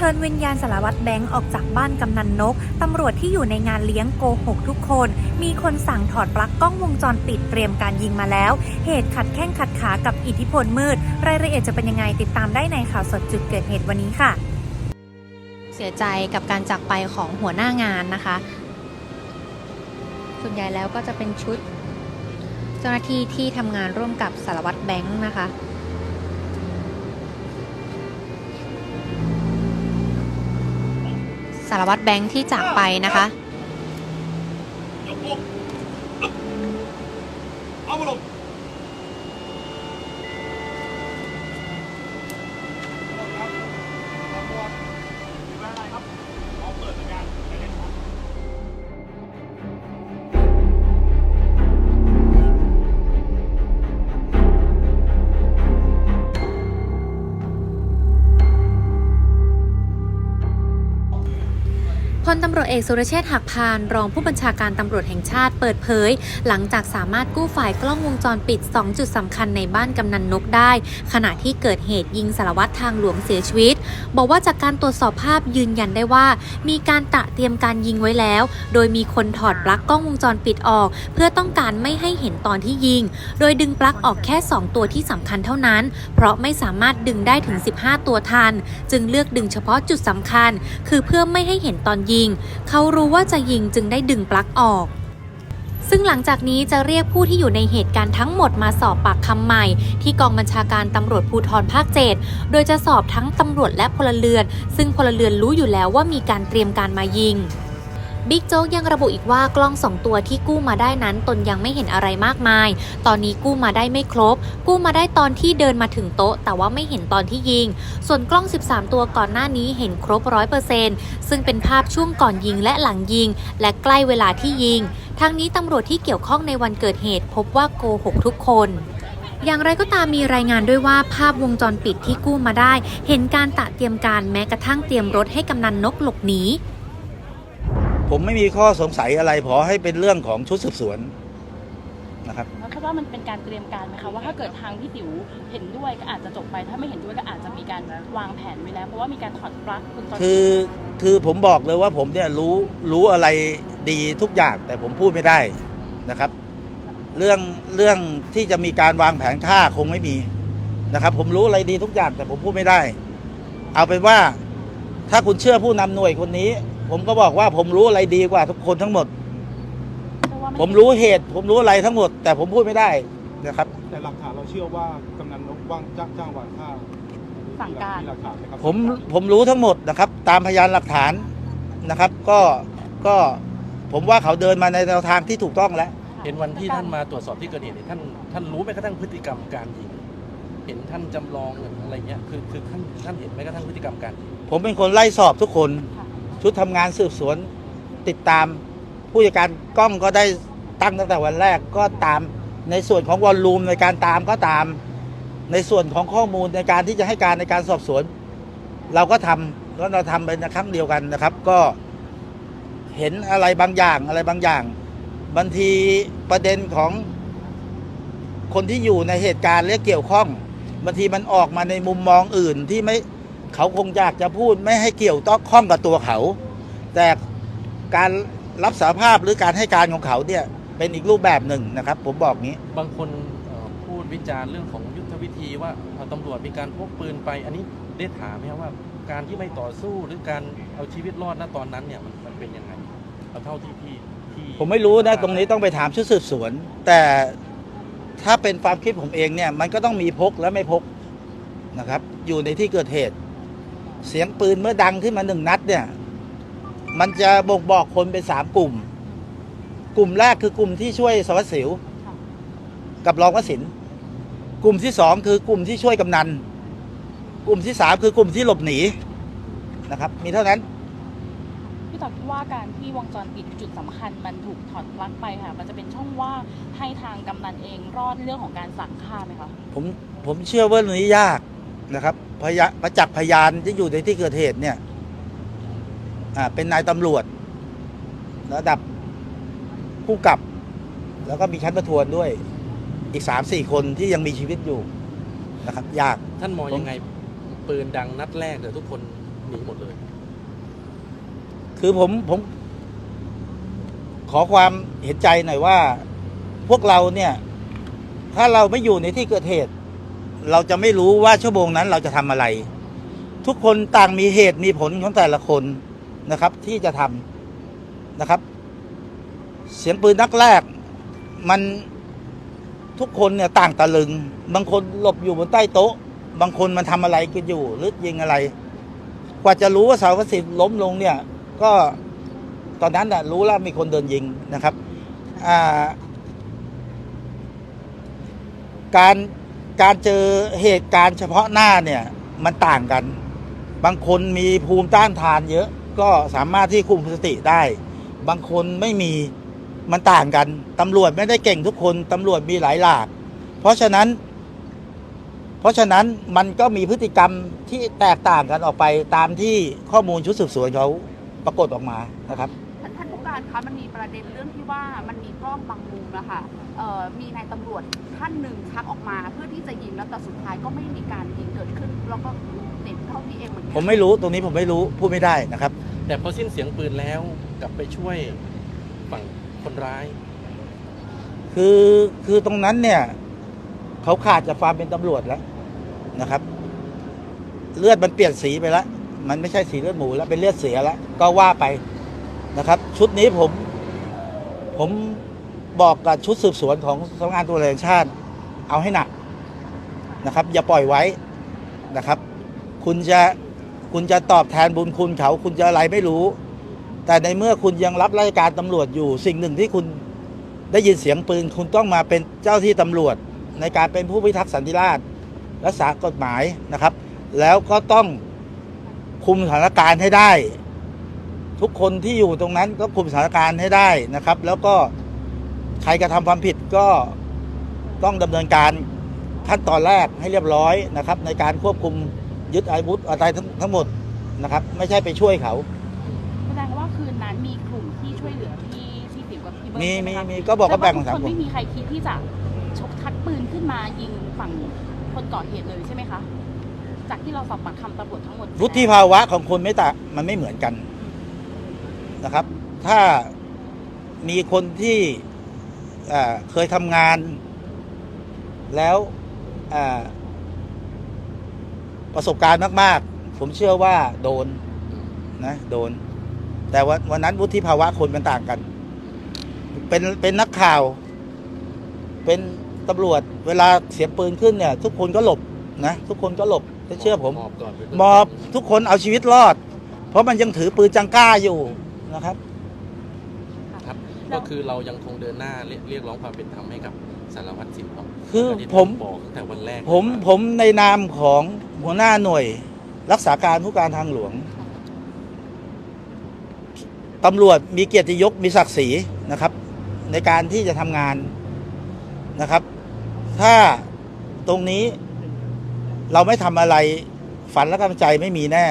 เชิญวิญญาณสารวัตรแบงค์ออกจากบ้านกำนันนก ตำรวจที่อยู่ในงานเลี้ยงโกหกทุกคน มีคนสั่งถอดปลั๊กกล้องวงจรปิดเตรียมการยิงมาแล้ว เหตุขัดแข้งขัดขากับอิทธิพลมืด รายละเอียดจะเป็นยังไงติดตามได้ในข่าวสดจุดเกิดเหตุวันนี้ค่ะ เสียใจกับการจากไปของหัวหน้างานนะคะ ส่วนใหญ่แล้วก็จะเป็นชุด เจ้าหน้าที่ที่ทำงานร่วมกับสารวัตรแบงค์นะคะ สารวัตรแบงค์ที่จากไปนะคะ พลตำรวจเอกสุรเชษฐ์หักพานรองผู้บัญชาการตำรวจแห่งชาติเปิดเผย หลังจากสามารถกู้ฝ่ายกล้องวงจรปิด 2 จุดสำคัญในบ้านกำนันนกได้ ขณะที่เกิดเหตุยิงสารวัตรทางหลวงเสียชีวิต บอกว่าจากการตรวจสอบภาพยืนยันได้ว่า มีการตระเตรียมการยิงไว้แล้ว โดยมีคนถอดปลั๊กกล้องวงจรปิดออก เพื่อต้องการไม่ให้เห็นตอนที่ยิง โดยดึงปลั๊กออกแค่ 2 ตัวที่สำคัญเท่านั้น เพราะไม่สามารถดึงได้ถึง 15 ตัวทัน จึงเลือกดึงเฉพาะจุดสำคัญ คือเพื่อไม่ให้เห็นตอนยิงเขารู้ว่าจะยิงจึงได้ดึงปลั๊กออก ซึ่งหลังจากนี้จะเรียกผู้ที่อยู่ในเหตุการณ์ทั้งหมดมาสอบปากคำใหม่ ที่กองบัญชาการตำรวจภูธรภาค 7 โดยจะสอบทั้งตำรวจและพลเรือน ซึ่งพลเรือนรู้อยู่แล้วว่ามีการเตรียมการมายิง บิ๊กโจ๊กยังระบุอีกว่ากล้องสองตัวที่กู้มาได้นั้น ตนยังไม่เห็นอะไรมากมาย ตอนนี้กู้มาได้ไม่ครบ กู้มาได้ตอนที่เดินมาถึงโต๊ะ แต่ว่าไม่เห็นตอนที่ยิง ส่วนกล้อง 13 ตัวก่อนหน้านี้เห็นครบ100%ซึ่งเป็นภาพช่วงก่อนยิงและหลังยิง และใกล้เวลาที่ยิง ทั้งนี้ตำรวจที่เกี่ยวข้องในวันเกิดเหตุ พบว่าโกหกทุกคนอย่างไรก็ตามมีรายงานด้วยว่าภาพวงจรปิดที่กู้มาได้ เห็นการตะเตรียมการแม้กระทั่งเตรียมรถให้กำนันนกหลบหนี ผมไม่มีข้อสงสัยอะไรขอให้เป็นเรื่องของชุดสืบสวนนะครับแล้วคิดว่ามันเป็นการเตรียมการไหมคะว่าถ้าเกิดทางพี่ติ๋วเห็นด้วยก็อาจจะจบไป ถ้าไม่เห็นด้วยก็อาจจะมีการวางแผนไว้แล้ว เพราะว่ามีการถอดปลั๊กวงจรปิดคือคือผมบอกเลยว่าผมเนี่ยรู้รู้อะไรดีทุกอย่างแต่ผมพูดไม่ได้นะครับ เรื่องเรื่องที่จะมีการวางแผนฆ่าคงไม่มีนะครับ ผมรู้อะไรดีทุกอย่างแต่ผมพูดไม่ได้ เอาเป็นว่าถ้าคุณเชื่อผู้นำหน่วยคนนี้ ผมก็บอกว่าผมรู้อะไรดีกว่าทุกคนทั้งหมด เพราะว่าไผมรู้เหตุ ผมรู้อะไรทั้งหมด แต่ผมพูดไม่ได้นะครับ แต่หลักฐานเราเชื่อว่ากำนันนกว่างจ้างจ้างวานฆ่าสั่งการ มีหลักฐานไหมครับผมผมรู้ทั้งหมดนะครับ ตามพยานหลักฐานนะครับ ก็ก็ผมว่าเขาเดินมาในแนวทางที่ถูกต้องแล้ว เห็นวันที่ท่านมาตรวจสอบที่เกิดเหตุเนี่ยท่านท่านรู้แม้กระทั่งพฤติกรรมการยิงเห็นท่านจำลองอะไรเงี้ยคือคือท่านท่านเห็นแม้กระทั่งพฤติกรรมการยิงผมเป็นคนไล่สอบทุกคน ค่ะ ชุดทำงานสืบสวนติดตามผู้จัดการกล้องก็ได้ตั้งตั้งแต่วันแรกก็ตามในส่วนของวอลลุ่มในการตามก็ตาม ในส่วนของข้อมูลในการที่จะให้การในการสอบสวน เราก็ทำแล้วเราทำไปในครั้งเดียวกันนะครับ ก็เห็นอะไรบางอย่างอะไรบางอย่างบางทีประเด็นของคนที่อยู่ในเหตุการณ์และเกี่ยวข้องบางทีมันออกมาในมุมมองอื่นที่ไม่ เขาคงอยากจะพูดไม่ให้เกี่ยวต้องข้องกับตัวเขา แต่การรับสารภาพหรือการให้การของเขาเนี่ยเป็นอีกรูปแบบหนึ่งนะครับ ผมบอกงี้ บางคนเอ่อพูดวิจารณ์เรื่องของยุทธวิธีว่าเอ่อตำรวจมีการพกปืนไป อันนี้ได้ถามไหมครับว่า การที่ไม่ต่อสู้หรือการเอาชีวิตรอดณตอนนั้นเนี่ยมันมันเป็นยังไงเอาเท่าที่พี่ที่ผมไม่รู้นะตรงนี้ต้องไปถามชุดสืบสวน แต่ถ้าเป็นความคิดผมเองเนี่ยมันก็ต้องมีพกและไม่พกนะครับ อยู่ในที่เกิดเหตุ เสียงปืนเมื่อดังขึ้นมาหนึ่งนัดเนี่ย มันจะบ่งบอกคนเป็นสามกลุ่ม กลุ่มแรกคือกลุ่มที่ช่วยสารวัสดิ์สิวค่ะกับรองวสินทร์กลุ่มที่สองคือกลุ่มที่ช่วยกำนัน กลุ่มที่สามคือกลุ่มที่หลบหนีนะครับ มีเท่านั้นพี่ตอบคิดว่าการที่วงจรปิดจุดสำคัญมันถูกถอดปลั๊กไปค่ะ มันจะเป็นช่องว่างให้ทางกำนันเองรอดเรื่องของการสั่งฆ่าไหมคะผมผมเชื่อว่าเรื่องนี้ยาก นะครับพยาประจักษ์พยานที่อยู่ในที่เกิดเหตุเนี่ยอ่าเป็นนายตำรวจ ระดับผู้กับ แล้วก็มีชั้นประทวนด้วยอีกสามสี่คนที่ยังมีชีวิตอยู่นะครับ ยากท่านมองยังไง ปืนดังนัดแรกเดี๋ยวทุกคนหนีหมดเลย คือผมผม ขอความเห็นใจหน่อยว่า พวกเราเนี่ย ถ้าเราไม่อยู่ในที่เกิดเหตุ เราจะไม่รู้ว่าชั่วโมงนั้นเราจะทำอะไร ทุกคนต่างมีเหตุมีผลของแต่ละคนนะครับ ที่จะทำนะครับ เสียงปืนนัดแรก มันทุกคนเนี่ยต่างตะลึง บางคนหลบอยู่บนใต้โต๊ะ บางคนมันทำอะไรกันอยู่หรือยิงอะไร กว่าจะรู้ว่าสารวัตรสิทธิ์ล้มลงเนี่ย ก็ตอนนั้นน่ะรู้แล้วมีคนเดินยิงนะครับ การ การเจอเหตุการณ์เฉพาะหน้าเนี่ยมันต่างกัน บางคนมีภูมิต้านทานเยอะก็สามารถที่คุมสติได้ บางคนไม่มีมันต่างกันตำรวจไม่ได้เก่งทุกคนตำรวจมีหลายหลาก เพราะฉะนั้น เพราะฉะนั้นมันก็มีพฤติกรรมที่แตกต่างกันออกไปตามที่ข้อมูลชุดสืบสวนเขาปรากฏออกมานะครับ ท่านผู้การคะมันมีประเด็นเรื่องที่ว่ามันมี กล้องบางมุมนะคะเอ่อมีนายตำรวจท่านหนึ่งชักออกมา เพื่อที่จะยิงแล้วแต่สุดท้ายก็ไม่มีการยิงเกิดขึ้นแล้วก็เน็ตเท่าที่เองเหมือนกัผมไม่รู้ตรงนี้ผมไม่รู้พูดไม่ได้นะครับ แต่พอสิ้นเสียงปืนแล้วกลับไปช่วยฝั่งคนร้าย คือคือตรงนั้นเนี่ยเขาขาดจากความเป็นตำรวจแล้วนะครับ เลือดมันเปลี่ยนสีไปแล้วมันไม่ใช่สีเลือดหมูแล้วเป็นเลือดเสียแล้วก็ว่าไปนะครับ ชุดนี้ผม ผม บอกกับชุดสืบสวนของสำนักงานตำรวจแห่งชาติ เอาให้หนักนะครับ อย่าปล่อยไว้นะครับ คุณจะคุณจะตอบแทนบุญคุณเขาคุณจะอะไรไม่รู้ แต่ในเมื่อคุณยังรับราชการตำรวจอยู่ สิ่งหนึ่งที่คุณได้ยินเสียงปืน คุณต้องมาเป็นเจ้าที่ตำรวจ ในการเป็นผู้พิทักษ์สันติราษฎร์รักษากฎหมายนะครับ แล้วก็ต้องคุมสถานการณ์ให้ได้ ทุกคนที่อยู่ตรงนั้นก็คุมสถานการณ์ให้ได้นะครับ แล้วก็ ใครกระทำความผิดก็ต้องดำเนินการขั้นตอนแรกให้เรียบร้อยนะครับ ในการควบคุมยึดอาวุธอะไรทั้งทั้งหมดนะครับ ไม่ใช่ไปช่วยเขาแสดงว่าคืนนั้นมีกลุ่มที่ช่วยเหลือพี่พี่ติ๋วกับพี่เบิร์ดมีใช่ไหมีคะมีก็บอกก็แบ่งของต่สามว่าทุกคคนนไม่มีใครคิดที่จะชกชักปืนขึ้นมายิงฝั่งคนก่อเหตุเลยใช่ไหมคะจากที่เราสอบปากคำตำรวจทั้งหมดวุฒิภาวะของคนไม่ต่างมันไม่เหมือนกันนะครับ ถ้ามีคนที่อ่า เคยทำงาน แล้วอ่าประสบการณ์มาก ๆ ผมเชื่อว่าโดนนะโดน แต่วันวันนั้นวุฒิภาวะคนมันต่างกัน เป็นเป็นนักข่าว เป็นตำรวจเวลาเสียงปืนขึ้นเนี่ย ทุกคนก็หลบนะทุกคนก็หลบถ้าเชื่อผมมอบก่อนไปมอบทุกคนเอาชีวิตรอด เพราะมันยังถือปืนจังก้าอยู่นะครับครับ ก็คือเรายังคงเดินหน้าเรียกเรียกร้องความเป็นธรรมให้กับสารวัตรสิวเนาะคือที่ผม บอกตั้งแต่วันแรกผมผมในนามของหัวหน้าหน่วย รักษาการผู้การทางหลวงตำรวจมีเกียรติยศมีศักดิ์ศรีนะครับ ในการที่จะทำงานนะครับ ถ้าตรงนี้เราไม่ทำอะไรฝันและกำลังใจไม่มีแน่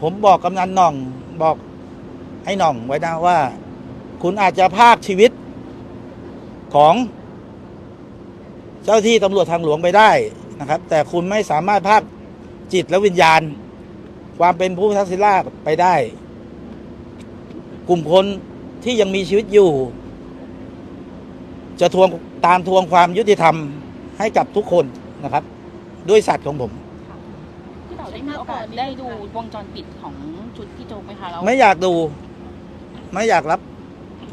ผมบอกกำนันหน่องบอกให้หน่องไว้นะว่า คุณอาจจะภาคชีวิตของเจ้าที่ตำรวจทางหลวงไปได้นะครับ แต่คุณไม่สามารถภาคจิตและวิญญาณ ความเป็นผู้พิทักษ์ศิลาไปได้ กลุ่มคนที่ยังมีชีวิตอยู่ จะทวงตามทวงความยุติธรรมให้กับทุกคนนะครับ ด้วยสัตว์ของผมพี่เต๋าได้มีโอกาสได้ดูวงจรปิดของชุดพี่โจ๊กไหมคะแล้วไม่อยากดู ไม่อยากรับ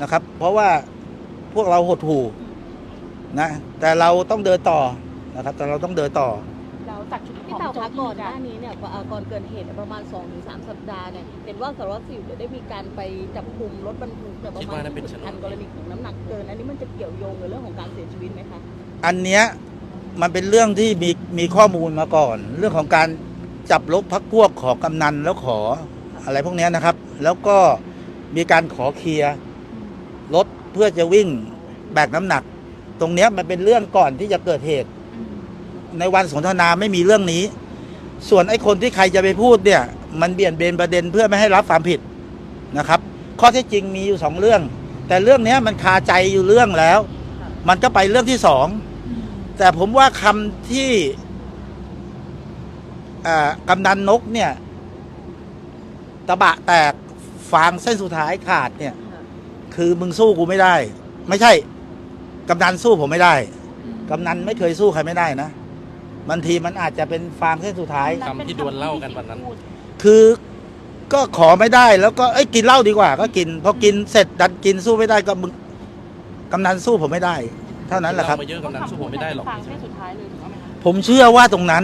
นะครับ เพราะว่าพวกเราหดหู่นะแต่เราต้องเดินต่อนะครับ แต่เราต้องเดินต่อแล้วจากชุดของพี่เต่าโจ๊คะกก่ที่อนมีหกาน้ารนี้เนี่ยเอ่อก่อนเกิดเหตุประมาณ2-3สัปดาห์เนี่ยเห็นว่าสารวัตรสิวเนี่ยได้มีการไปจับคุมรถบรรทุกเนี่ยประคิดมาว่าณนั่นเป็นชนคัวนนกรณีของน้ำหนักเกิน อันนี้มันจะเกี่ยวโยงกับเรื่องของการเสียชีวิตไหมคะ อันเนี้ยมันเป็นเรื่องที่มีมีข้อมูลมาก่อน เรื่องของการจับลบพักพวกของกำนันแล้วขออะไรพวกเนี้ยนะครับ แล้วก็มีการขอเคลียร์ รถเพื่อจะวิ่งแบกน้ำหนัก ตรงเนี้ยมันเป็นเรื่องก่อนที่จะเกิดเหตุ ในวันสนทนาไม่มีเรื่องนี้ ส่วนไอ้คนที่ใครจะไปพูดเนี่ย มันเบี่ยนเบนประเด็นเพื่อไม่ให้รับความผิดนะครับ ข้อเท็จจริงมีอยู่สองเรื่อง แต่เรื่องเนี้ยมันคาใจอยู่เรื่องแล้ว มันก็ไปเรื่องที่สองแต่ผมว่าคำที่อ่ากำนันนกเนี่ย ตะบะแตกฟางเส้นสุดท้ายขาดเนี่ย คือมึงสู้กูไม่ได้ ไม่ใช่กำนันสู้ผมไม่ได้กำนันไม่เคยสู้ใครไม่ได้นะบางทีมันอาจจะเป็นฟางเส้นสุดท้าย คำที่ดวลเล่ากันวันนั้น คือก็ขอไม่ได้แล้วก็เอ้ยกินเหล้าดีกว่า ก็กินพอกินเสร็จดันกินสู้ไม่ได้ก็มึงกำนันสู้ผมไม่ได้ เท่านั้นแหละครับ เามาเยอะกำนันสู้ผมไม่ได้หรอก ฟังเส้นสุดท้ายเลยถูกต้องไหมคะ ผมเชื่อว่าตรงนั้น